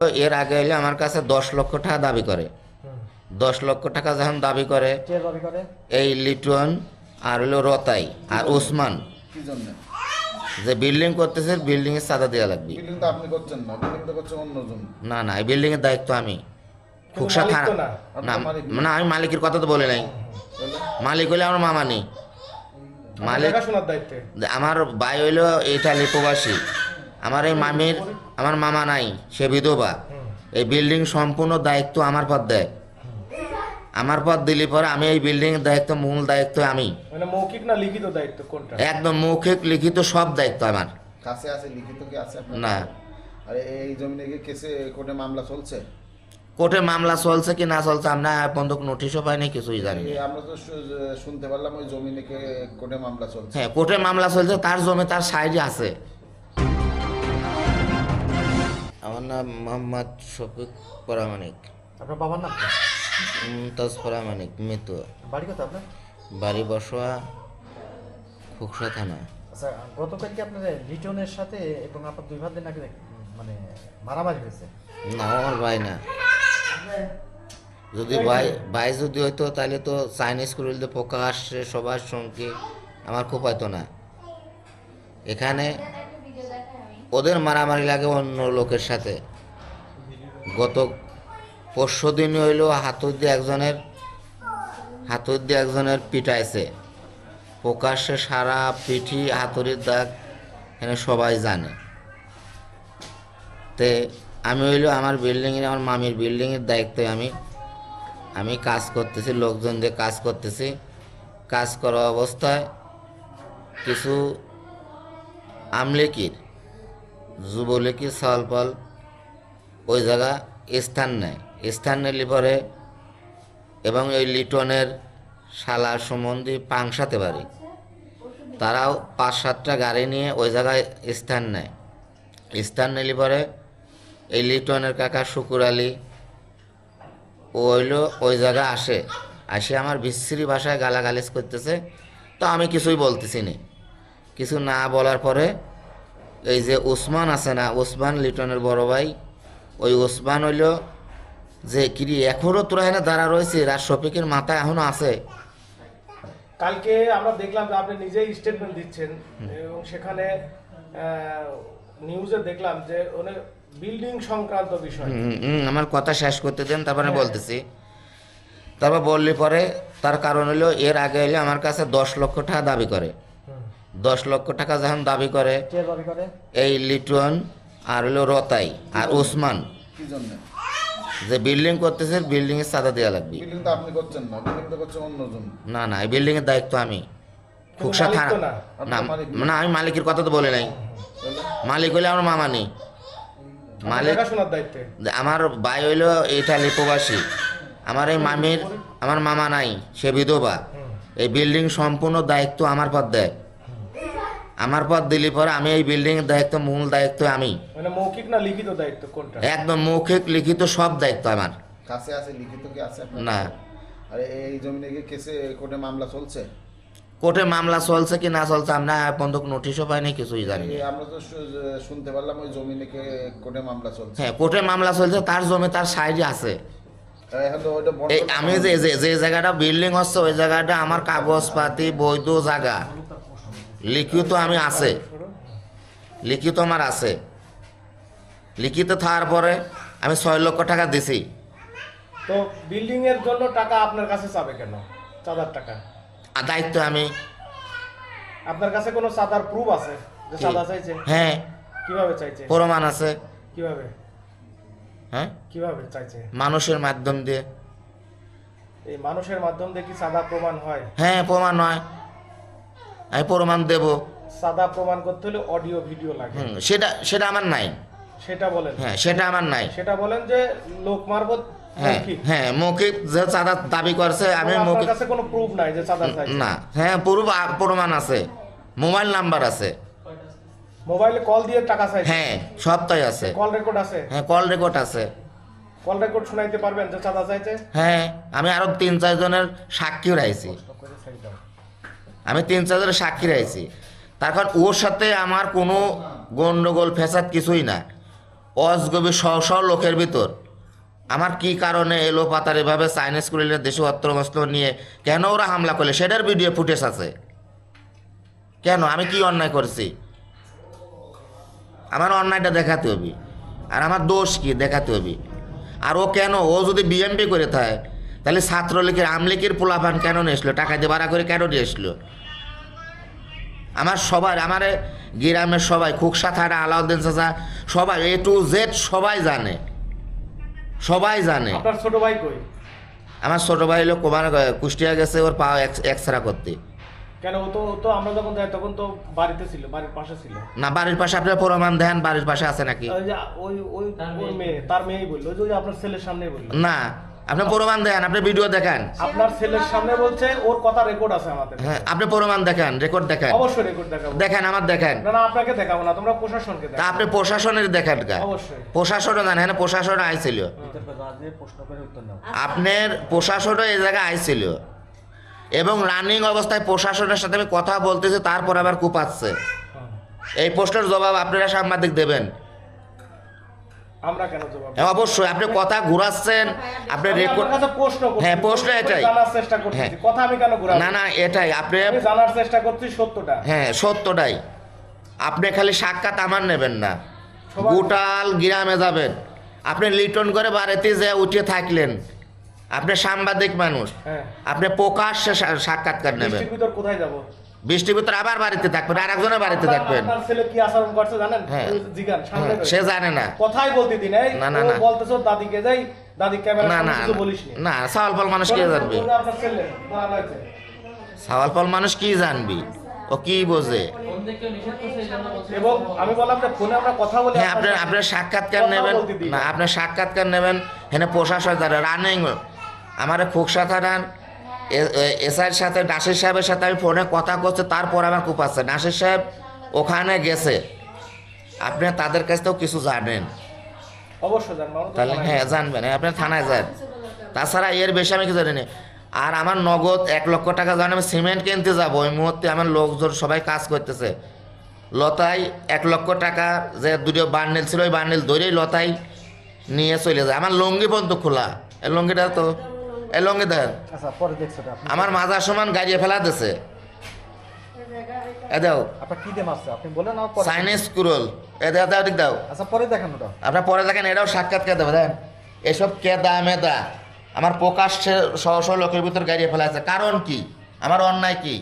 তো এর আগে হলে আমার কাছে দশ লক্ষ টাকা দাবি করে। দশ লক্ষ টাকা যখন দাবি করে এই লিটন আর হলো রতাই আর ওসমান। যে বিল্ডিং করতেছে বিল্ডিং এর চাঁদা দেওয়া লাগবে। না না এই বিল্ডিং এর দায়িত্ব আমি। খুকসা থানা না। না। আমি মালিকের কথা তো বলে নাই। মালিক হলে আমার মামা নেই। মালিক আমার ভাই হইল ইটালি প্রবাসী। আমার এই মামির আমার মামা নাই সে বিধবা। এই বিল্ডিং সম্পূর্ণ দায়িত্ব আমার পর দেয়। আমার পর দিলি পরে আমি এই বিল্ডিং এর দায়িত্ব মূল দায়িত্ব আমি। মানে মৌখিক না লিখিত দায়িত্ব কোনটা? একদম মৌখিক লিখিত সব দায়িত্ব আমার। কাছে আছে লিখিত কি আছে না। আরে এই জমিনে কি কেসে কোর্টে মামলা চলছে? কোর্টে মামলা চলছে কি না চলছে আমরা বন্ধক নোটিশও পাইনি কিছুই জানি আমরা তো শুনতে পারলাম ওই জমিনে কোর্টে মামলা চলছে। হ্যাঁ কোর্টে মামলা চলছে তার জমি তার সাইডে আছে। আমার নাম মোহাম্মদ শফিক পরামানিক আপনার বাবার নাম? মুমতাজ পরামানিক মৃত। বাড়ি কত আপনার? বাড়ি বসোয়া খুকসা থানা। আচ্ছা গতকালকে আপনার লিটনের সাথে এবং আপনার দুই ভাই নাকি মানে মারামারি হয়েছে। না আমার ভাই না। যদি ভাই ভাই যদি হইতো তাহলে তো চাইনিজ পোকা আসছে সবার সঙ্গে আমার খুব হয়তো না। এখানে ওদের মারামারি লাগে অন্য লোকের সাথে। গত পরশু দিন হইল হাতুর দিয়ে একজনের হাতুর দিয়ে একজনের পিটাইছে প্রকাশ্যে সারা পিঠি হাতুড়ির দাগ এখানে সবাই জানে। তে আমি হইল আমার বিল্ডিংয়ের, আমার মামির বিল্ডিংয়ের দায়িত্বে আমি। আমি কাজ করতেছি, লোকজন দিয়ে কাজ করতেছি। কাজ করা অবস্থায় কিছু আমলেকির যুবলীগের সলপল? ওই জায়গা স্থান নেয় স্থান নিলে পরে এবং এই লিটনের শালা সম্বন্ধে পাংসাতে পারি। তারাও পাঁচ সাতটা গাড়ি নিয়ে ওই জায়গায় স্থান নেয়। স্থান নিলে পরে এই লিটনের কাকা শুকুর আলী ও হইল ওই জায়গায় আসে। আসে আমার বিশ্রী ভাষায় গালাগালিজ করতেছে। তো আমি কিছুই বলতেছি না। কিছু না বলার পরে এই যে ওসমান আছে না ওসমান লিটনের বড় ভাই ওই ওসমান হইল যে কিরি এখনও তোরা এখানে দাঁড়া রয়েছে রাজ শফিকের মাথা এখনও আছে। কালকে আমরা দেখলাম যে আপনি নিজেই স্টেটমেন্ট দিচ্ছেন এবং সেখানে নিউজে দেখলাম যে ওনে বিল্ডিং সংক্রান্ত বিষয়। আমার কথা শেষ করতে দেন তারপরে বলতেছি। তারপর বললি পরে তার কারণ হলো এর আগে হলে আমার কাছে দশ লক্ষ টাকা দাবি করে। দশ লক্ষ টাকা যখন দাবি করে এই লিটন আর হলো রতাই আর ওসমান। যে বিল্ডিং করতেছে বিল্ডিং এর চাঁদা দেওয়া লাগবে। না না এই বিল্ডিং এর দায়িত্ব আমি। খুকসা থানা না। আমি মালিকের কথা তো বলে নাই। মালিক হলে আমার মামা নেই। মালিক আমার ভাই হইল ইটালি প্রবাসী। আমার এই মামির আমার মামা নাই সে বিধবা। এই বিল্ডিং সম্পূর্ণ দায়িত্ব আমার পর দেয়। আমার পর দিলি পরে আমি এই বিল্ডিং এর দায়িত্ব মূল দায়িত্ব আমি। মানে মৌখিক না লিখিত দায়িত্ব? কোনটা? একদম মৌখিক লিখিত সব দায়িত্ব আমার। কাছে আছে লিখিত কি আছে আপনার? না। আরে এই জমিনে কি কেসে কোর্টে মামলা চলছে? কোর্টে মামলা চলছে কি না চলছে আমরা বন্ধক নোটিশও পাইনি কিছুই জানি আমরা তো শুনতে পারলাম ওই জমিনে কে কোর্টে মামলা চলছে। হ্যাঁ কোর্টে মামলা চলছে তার জমি তার সাইডে আছে। আমি যে যে যে জায়গাটা বিল্ডিং হচ্ছে ওই জায়গাটা আমার কাগজপাতি বৈধ জায়গা। লিখিত আমি আছে। লিখিত আমার আছে। লিখিত থাকার পরে আমি ছয় লক্ষ টাকা দিছি। তো বিল্ডিং এর জন্য টাকা আপনার কাছে চাবে কেন? চাঁদার টাকা। আর দায়িত্ব আমি। আপনার কাছে কোনো চাঁদার প্রুফ আছে যে চাঁদা চাইছে? হ্যাঁ। কীভাবে চাইছে? প্রমাণ আছে। কীভাবে? হ্যাঁ? কীভাবে চাইছে? মানুষের মাধ্যম দিয়ে। এই মানুষের মাধ্যম দিয়ে কি চাঁদা প্রমাণ হয়? হ্যাঁ প্রমাণ হয়। আমি প্রমাণ দেব। চাঁদা প্রমাণ করতে হলে অডিও ভিডিও লাগে। সেটা সেটা আমার নাই। সেটা বলেন। হ্যাঁ সেটা আমার নাই। সেটা বলেন যে লোক মারফত হ্যাঁ হ্যাঁ মৌখিক যে চাঁদা দাবি করছে আমি মৌখিক কাছে কোনো প্রুফ নাই যে চাঁদা না। হ্যাঁ পুরো আ- প্রমাণ আছে। মোবাইল নাম্বার আছে। মোবাইলে কল দিয়ে টাকা চাইছে। হ্যাঁ সবটাই আছে। কল রেকর্ড আছে। হ্যাঁ কল রেকর্ড আছে। কল রেকর্ড শোনাইতে পারবেন যে চাঁদা চাইছে? হ্যাঁ আমি আরও তিন চারজনের সাক্ষী রাইছি আমি তিন চারজনের সাক্ষী রাইছি তার কারণ ওর সাথে আমার কোনো গণ্ডগোল ফেসাদ কিছুই না অজগবি শ শ লোকের ভিতর। আমার কি কারণে এলো পাতার এভাবে চাইনিজ কুড়িলের দেশে অস্ত্র নিয়ে কেন ওরা হামলা করলে? সেটার ভিডিও ফুটেজ আছে। কেন? আমি কি অন্যায় করছি? আমার অন্যায়টা দেখাতে হবে। আর আমার দোষ কি? দেখাতে হবে। আর ও কেন? ও যদি বিএমপি করে থাকে তাহলে ছাত্রলীগের আমলিগের পোলাপান কেন নিয়ে এসলো টাকা দিয়ে ভাড়া করে কেন নিয়ে এসলো আমার সবার আমার গ্রামের সবাই খুকসা থানা আলাউদ্দিন চাচা সবাই এ টু জেড সবাই জানে। সবাই জানে। ছোট ভাই কই? আমার ছোট ভাই লোক কোমার কুষ্টিয়া গেছে ওর পা এক্সরা করতে। কেন? ও তো তো আমরা যখন যাই তখন তো বাড়িতে ছিল বাড়ির পাশে ছিল। না বাড়ির পাশে আপনার প্রমাণ দেন বাড়ির পাশে আছে নাকি? ওই ওই ওই মেয়ে তার মেয়েই বলল যে আপনার ছেলের বলল। না আপনি প্রমাণ দেন আপনি ভিডিও দেখান। আপনার ছেলের সামনে বলছে ওর কথা রেকর্ড আছে আমাদের। হ্যাঁ আপনি প্রমাণ দেখান রেকর্ড দেখান। অবশ্যই রেকর্ড দেখাবো। দেখেন আমার দেখান। না না আপনাকে দেখাবো না তোমরা প্রশাসনকে তা আপনি প্রশাসনের দেখান গা অবশ্যই। প্রশাসনও জানেন হ্যাঁ। প্রশাসন আইছিল নাও। আপনার প্রশাসনও এই জায়গায় আইছিল। এবং রানিং অবস্থায় প্রশাসনের সাথে আমি কথা বলতেছি তারপর আবার কুপাচ্ছে হ্যাঁ। এই প্রশ্নের জবাব আপনারা সাংবাদিক দেবেন। অবশ্যই আপনি কথা ঘুরাচ্ছেন আপনি রেকর্ড হ্যাঁ, প্রশ্ন এটাই। চেষ্টা হ্যাঁ। কথা আমি কেন না না এটাই আপনি জানার চেষ্টা করছি সত্যটা। হ্যাঁ সত্যটাই। আপনি খালি সাক্ষাৎ আমার নেবেন না। গোটাল গ্রামে যাবেন। আপনি লিটন করে বাড়িতে যে উঠে থাকলেন আপনি সাংবাদিক মানুষ। হ্যাঁ। আপনি প্রকাশ্যে সাক্ষাৎকার নেবেন। কোথায় যাব? বৃষ্টির ভিতরে আবার বাড়িতে থাকবেন আর একজনের বাড়িতে থাকবেন। ছেলে কি আচরণ করছে জানেন? হ্যাঁ। হ্যাঁ। সে জানে না। কথাই বলতে দিন না, না, ও না। বলতেছো দাদিকে যাই দাদি ক্যামেরা না না কিছু বলিস নি। না সওয়াল ফল মানুষ কি জানবে? আপনার ছেলে দাঁড়ানো আছে। সওয়াল ফল মানুষ কি জানবি? ও কি বোঝে? এবং আমি বললাম যে ফোনে আমরা কথা বলি হ্যাঁ আপনার আপনার সাক্ষাৎকার নেবেন। না আপনার সাক্ষাৎকার নেবেন হ্যাঁ প্রশাসন রানিং আমার খোকসা থানার এসআইয়ের সাথে নাসির সাহেবের সাথে আমি ফোনে কথা করছি তারপর আমার কুপাচ্ছে নাসির সাহেব ওখানে গেছে। আপনি তাদের কাছ থেকেও কিছু জানেন। তাহলে হ্যাঁ জানবেন। হ্যাঁ, আপনি থানায় যান। তাছাড়া এর বেশি আমি কিছু জানি না আর আমার নগদ এক লক্ষ টাকা জান আমি সিমেন্ট কিনতে যাব ওই মুহূর্তে আমার লোকজন সবাই কাজ করতেছে। লতাই এক লক্ষ টাকা যে দুটো বান্ডেল ছিল ওই বান্ডেল ধরেই লতাই নিয়ে চলে যায়। আমার লুঙ্গি পর্যন্ত খোলা। এই লুঙ্গিটা তো এই লুঙ্গি আচ্ছা আপনি। আমার মাজার সমান গাড়িয়ে ফেলা দিছে এ দাও। আপনার কি দিয়ে মারছে? আপনি বলেন কুরল এ দাও দাও ঠিক দাও। আচ্ছা পরে দেখান ওটা। আপনার পরে দেখেন এটাও সাক্ষাৎকার দেবে দেন। এসব কেদা মেদা। আমার প্রকাশ্যে লোকের ভিতর গাড়িয়ে ফেলা আছে কারণ কি? আমার অন্যায় কি?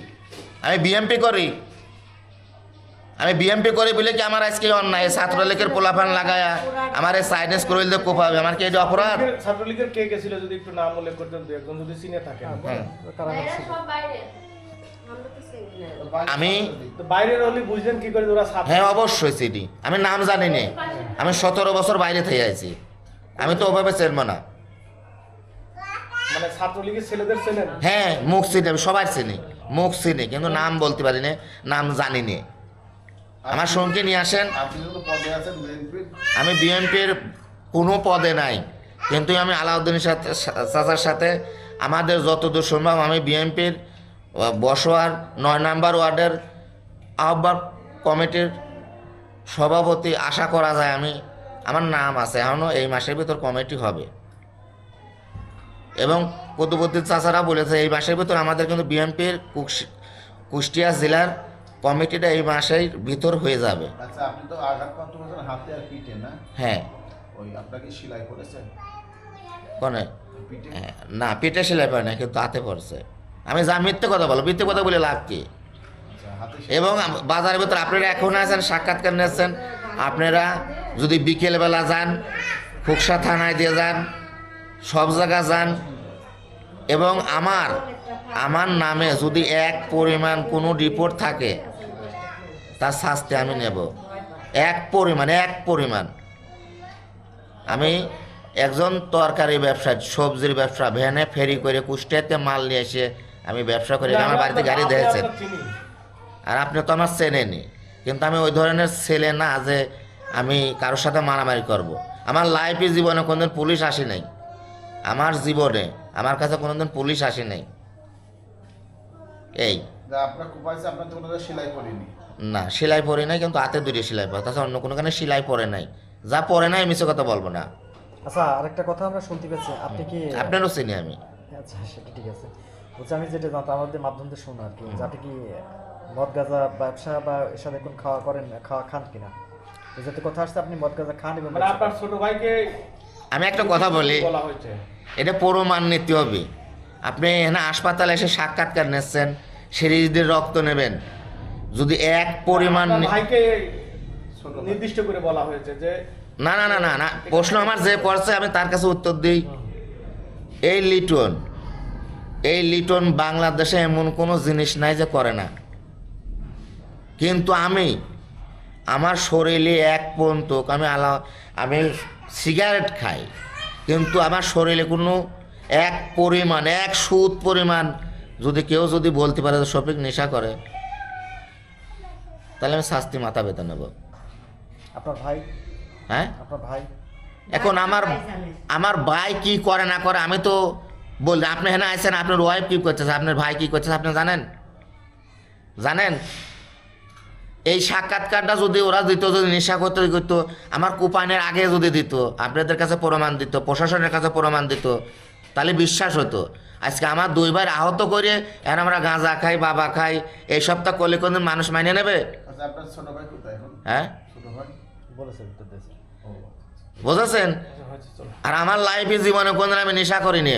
আমি বিএমপি করি। আমি বিএমপি করে বলে কি আমার আজকে অন্যায়? ছাত্রলীগের পোলাফান লাগায়া আমার এই সাইনেস করে দিলে কোপাবে আমার কি এটা অপরাধ? ছাত্রলীগের- ছাত্রলীগের কে গেছিল যদি একটু নাম উল্লেখ করতেন দু একজন যদি চিনে থাকেন? হ্যাঁ। সব বাইরে। আমরা তো চিনি না আমি? তো বাইরের হলে বুঝলেন কি করে ওরা ছাত্র হ্যাঁ অবশ্যই সিডি। আমি নাম জানি নে। আমি সতেরো বছর বাইরে থেকে আছি আমি তো ওভাবে চেনবো না। মানে ছাত্রলীগের ছেলেদের চেনেন? হ্যাঁ মুখ চিনি আমি সবাই চিনি। মুখ চিনি কিন্তু নাম বলতে পারি না নাম জানি নে। আমার সঙ্গে নিয়ে আসেন। আমি বিএনপির কোনো পদে নাই। কিন্তু আমি আলাউদ্দিনের সাথে চাচার সাথে আমাদের যতদূর সম্ভব আমি বিএনপির বসোয়ার নয় নাম্বার ওয়ার্ডের আহ্বায়ক কমিটির সভাপতি আশা করা যায় আমি আমার নাম আছে এখনও এই মাসের ভিতর কমিটি হবে। এবং কুতুবুদ্দিন চাচারা বলেছে এই মাসের ভিতর আমাদের কিন্তু বিএনপির কুষ্টিয়া জেলার কমিটিটা এই মাসের ভিতর হয়ে যাবে। আচ্ছা আপনি তো আঘাতপ্রাপ্ত হয়েছেন হাতে আর পিঠে না? হ্যাঁ। ওই আপনাকে সেলাই করেছেন কোনে? পিঠে? হ্যাঁ, না পেটে সেলাই পায় না কিন্তু হাতে পড়ছে। আমি যা মিথ্যে কথা বলো মিথ্যে কথা বলে লাভ কি? আচ্ছা, এবং বাজারের ভিতরে আপনারা এখন আছেন সাক্ষাৎকার নিয়েছেন। আপনারা যদি বিকেলবেলা যান ফুকসা থানায় দিয়ে যান সব জায়গা যান। এবং আমার আমার নামে যদি এক পরিমাণ কোনো রিপোর্ট থাকে, তার শাস্তি আমি নেব। এক পরিমাণ এক পরিমাণ। আমি একজন তরকারি ব্যবসায়ী, সবজির ব্যবসা, ভ্যানে ফেরি করে কুষ্টিয়াতে মাল নিয়ে এসে আমি ব্যবসা করি আমার বাড়িতে গাড়ি দিয়েছেন আর আপনি তো আমার চেনেনি কিন্তু আমি ওই ধরনের ছেলে না যে আমি কারোর সাথে মারামারি করব। আমার লাইফে জীবনে কোনোদিন পুলিশ আসে নাই। আমার জীবনে, আমার কাছে কোনোদিন পুলিশ আসে নাই। এই। আপনার কুপাইছে আপনার তো কোনো সেলাই করিনি। না সেলাই পরে নাই কিন্তু হাতে দুটো সেলাই পরে। তাছাড়া অন্য কোনো কানে সেলাই পরে নাই। যা পড়ে না মিছে কথা বলব না। আচ্ছা আরেকটা কথা আমরা শুনতে পেয়েছি। আপনি কি আপনারও চিনি আমি। আচ্ছা সেটা ঠিক আছে। বলছি আমি যেটা জানতাম আমাদের মাধ্যম দিয়ে শোনা আর কি। যে আপনি কি মদ গাঁজা ব্যবসা বা এর সাথে কোন খাওয়া করেন খাওয়া খান কিনা? যাতে কথা আসছে আপনি মদ গাঁজা খান এবং মানে আপনার ছোট ভাইকে আমি একটা কথা বলি। বলা হয়েছে? এটা প্রমাণ নিতে হবে। আপনি এখানে হাসপাতালে এসে সাক্ষাৎকার নিচ্ছেন। সিরিজদের রক্ত নেবেন। যদি এক পরিমাণ ভাইকে নির্দিষ্ট করে বলা হয়েছে যে না না না না না প্রশ্ন আমার যে পড়ছে আমি তার কাছে উত্তর দিই। এই লিটন এই লিটন বাংলাদেশে এমন কোনো জিনিস নাই যে করে না। কিন্তু আমি আমার শরীরে এক পর্যন্ত আমি আলা আমি সিগারেট খাই। কিন্তু আমার শরীরে কোনো এক পরিমাণ এক সুদ পরিমাণ যদি কেউ যদি বলতে পারে যে শফিক নেশা করে তাহলে আমি শাস্তি মাথা বেতন নেব। আপনার ভাই? হ্যাঁ? আপনার ভাই? এখন আমার আমার ভাই কি করে না করে আমি তো বল আপনি হ্যাঁ আইসেন আপনার ওয়াইফ কি করতেছে আপনার ভাই কি করতেছে আপনি জানেন? জানেন? এই সাক্ষাৎকারটা যদি ওরা দিত যদি নেশা করতে করতো? আমার কুপানের আগে যদি দিত আপনাদের কাছে প্রমাণ দিত প্রশাসনের কাছে প্রমাণ দিত তাহলে বিশ্বাস হতো। আজকে আমার দুইবার আহত করে এখন আমরা গাঁজা খাই বাবা খাই এই সপ্তাহ কলে কোনদিন মানুষ মাইনে নেবে? আচ্ছা আপনার ছোট ভাই কোথায় এখন? হ্যাঁ? বুঝেছেন? আর আমার লাইফে জীবনে কোনদিন আমি নেশা করিনি।